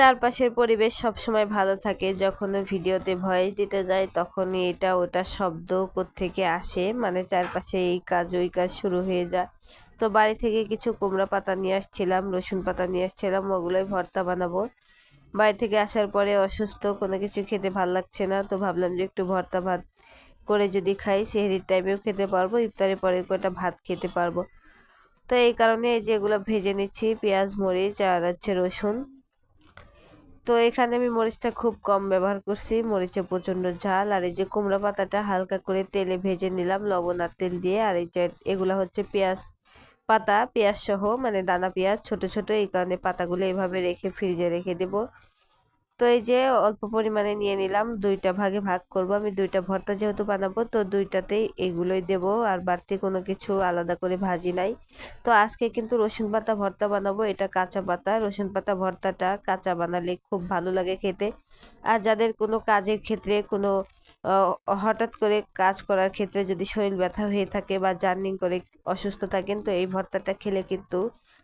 চারপাশের পরিবেশ সবসময় ভালো থাকে। যখন ভিডিওতে ভয়েস দিতে যাই তখনই এটা ওটা শব্দ থেকে আসে। মানে চারপাশে এই কাজ, ওই কাজ শুরু হয়ে যায়। তো বাড়ি থেকে কিছু কুমড়া পাতা নিয়ে আসছিলাম, রসুন পাতা নিয়ে আসছিলাম, ওগুলোই ভর্তা বানাবো। বাড়ি থেকে আসার পরে অসুস্থ, কোনো কিছু খেতে ভালো লাগছে না, তো ভাবলাম যে একটু ভর্তা ভাত করে যদি খাই, সেহরির টাইমেও খেতে পারব, ইফতারের পরে কটা ভাত খেতে পারব। তো এই কারণে এই যে এগুলো ভেজে নিচ্ছি, পেঁয়াজ, মরিচ আর হচ্ছে রসুন। তো এখানে আমি মরিচটা খুব কম ব্যবহার করছি। মরিচে প্রচণ্ড ঝাল। আর এই যে কুমড়া পাতাটা হালকা করে তেলে ভেজে নিলাম লবণ আর তেল দিয়ে। আর এই যে এগুলো হচ্ছে পেঁয়াজ পাতা পেঁয়াজ সহ মানে দানা পেঁয়াজ ছোট ছোট, এই কারণে পাতাগুলো এভাবে রেখে ফ্রিজে রেখে দেবো। তো এই যে অল্প পরিমাণে নিয়ে নিলাম, দুইটা ভাগে ভাগ করব। আমি দুইটা ভর্তা যেহেতু বানাবো, তো দুইটাতেই এগুলোই দেব। আর বাড়তি কোনো কিছু আলাদা করে ভাজি নাই। তো আজকে কিন্তু রসুন পাতা ভর্তা বানাবো, এটা কাঁচা পাতা। রসুন পাতা ভর্তাটা কাঁচা বানালে খুব ভালো লাগে খেতে। আর যাদের কোনো কাজের ক্ষেত্রে কোনো হঠাৎ করে কাজ করার ক্ষেত্রে যদি শরীর ব্যথা হয়ে থাকে বা জার্নিং করে অসুস্থ থাকেন, তো এই ভর্তাটা খেলে কিন্তু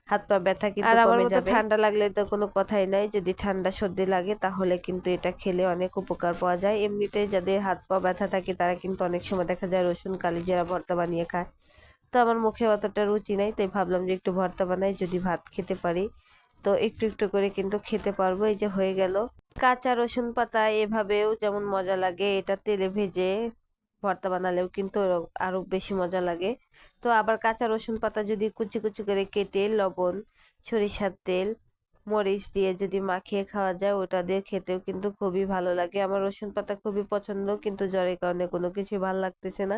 হাত পা ব্যথা কিন্তু আর আমার মতো ঠান্ডা লাগলে তো কোনো কথাই নাই। যদি ঠান্ডা সর্দি লাগে তাহলে কিন্তু এটা খেলে অনেক উপকার পাওয়া যায়। এমনিতে যাদের হাত পা ব্যথা থাকে তারা কিন্তু অনেক সময় দেখা যায় রসুন কালিজিরা ভর্তা বানিয়ে খায়। তো আমার মুখে অতটা রুচি নাই তাই ভাবলাম যে একটু ভর্তা বানাই যদি ভাত খেতে পারি। তো একটু একটু করে কিন্তু খেতে পারব। এই যে হয়ে গেল। কাঁচা রসুন পাতা এভাবেও যেমন মজা লাগে এটা তেলে ভেজে ভর্তা বানালেও কিন্তু আরও বেশি মজা লাগে। তো আবার কাঁচা রসুন পাতা যদি কুচি কুচি করে কেটে লবণ, সরিষার তেল, মরিচ দিয়ে যদি মাখিয়ে খাওয়া যায়, ওটা দিয়ে খেতেও কিন্তু খুবই ভালো লাগে। আমার রসুন পাতা খুবই পছন্দ, কিন্তু জ্বরের কারণে কোনো কিছু ভালো লাগতেছে না।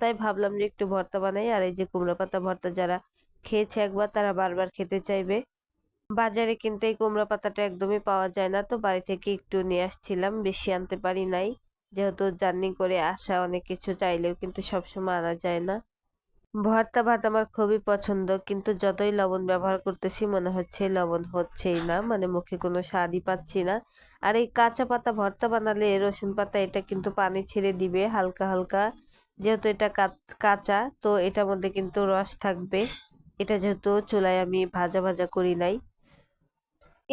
তাই ভাবলাম যে একটু ভর্তা বানাই, আর এই যে কুমড়ো পাতা ভর্তা যারা খেয়েছে একবার, তারা বারবার খেতে চাইবে। বাজারে কিন্তু এই কুমড়ো পাতাটা একদমই পাওয়া যায় না, তো বাড়ি থেকে একটু নিয়ে আসছিলাম, বেশি আনতে পারি নাই। যেহেতু জার্নি করে আসা অনেক কিছু চাইলেও কিন্তু সবসময় আনা যায় না। ভর্তা ভাত আমার খুবই পছন্দ, কিন্তু যতই লবণ ব্যবহার করতেছি মনে হচ্ছে লবণ হচ্ছেই না মানে মুখে কোনো স্বাদই পাচ্ছি না। আর এই কাঁচা পাতা ভর্তা বানালে রসুন পাতা এটা কিন্তু পানি ছেড়ে দিবে হালকা হালকা, যেহেতু এটা কাঁচা, তো এটার মধ্যে কিন্তু রস থাকবে। এটা যেহেতু চুলায় আমি ভাজা ভাজা করি নাই।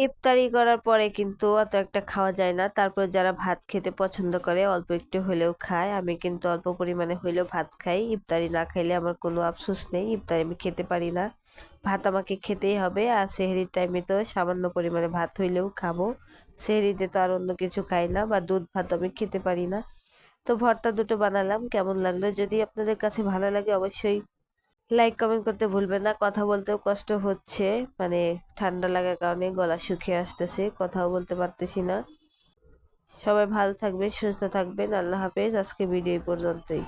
ইফতারি করার পরে কিন্তু অত একটা খাওয়া যায় না। তারপর যারা ভাত খেতে পছন্দ করে, অল্প একটু হলেও খায়। আমি কিন্তু অল্প পরিমাণে হইলেও ভাত খাই। ইফতারি না খাইলে আমার কোনো আফসোস নেই। ইফতারি আমি খেতে পারি না। ভাত আমাকে খেতেই হবে। আর সেহরির টাইমে তো সামান্য পরিমাণে ভাত হইলেও খাব। সেহরিতে তো আর অন্য কিছু খাই না বা দুধ ভাত আমি খেতে পারি না। তো ভর্তা দুটো বানালাম। কেমন লাগল? যদি আপনাদের কাছে ভালো লাগে অবশ্যই লাইক কমেন্ট করতে ভুলবেন না। কথা বলতেও কষ্ট হচ্ছে মানে ঠান্ডা লাগার কারণে গলা শুকিয়ে আসতেছে, কথাও বলতে পারতেছি না। সবাই ভালো থাকবেন, সুস্থ থাকবেন। আল্লাহ হাফেজ আজকে ভিডিও পর্যন্তই।